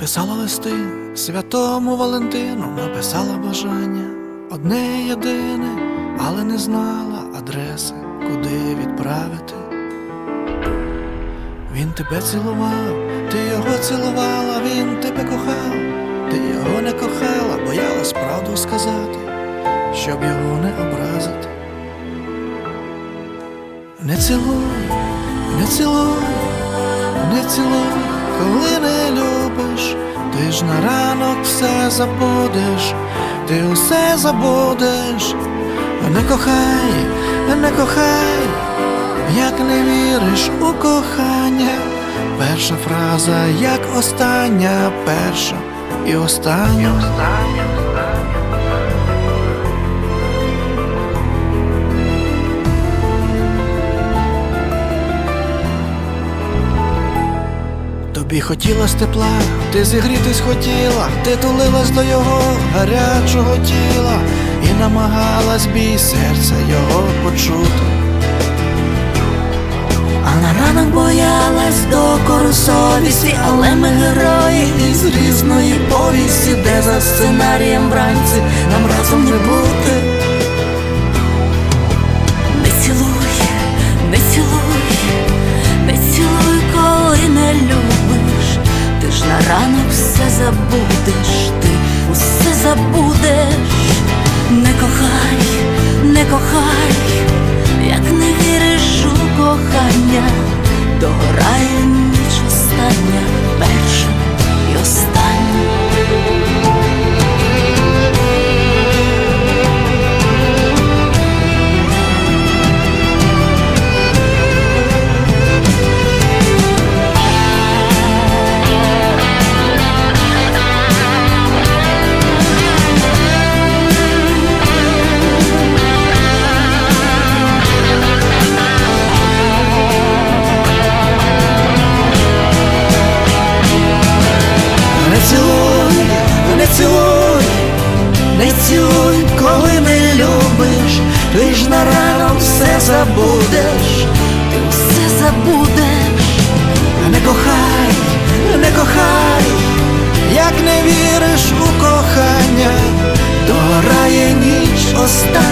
Писала листи святому Валентину, написала бажання одне єдине, але не знала адреси, куди відправити. Він тебе цілував, ти його цілувала, він тебе кохав, ти його не кохала, боялась правду сказати, щоб його не образити. Не цілуй, не цілуй, не цілуй, коли не любиш, ти ж на ранок все забудеш, ти усе забудеш, не кохай, не кохай, як не віриш у кохання, перша фраза, як остання, перша і остання. Тобі хотілось тепла, ти зігрітись хотіла, ти тулилась до його гарячого тіла і намагалась бій серця його почути. А на ранок боялась докору совісті, але ми герої із різної повісті, де за сценарієм вранці нам разом не бути. Забудеш, ти усе забудеш. Не кохай, не кохай, як не віриш у кохання, догорає ніч все забудеш, Ти все забудеш, не кохай, не кохай, як не віриш у кохання, то рає ніч остання.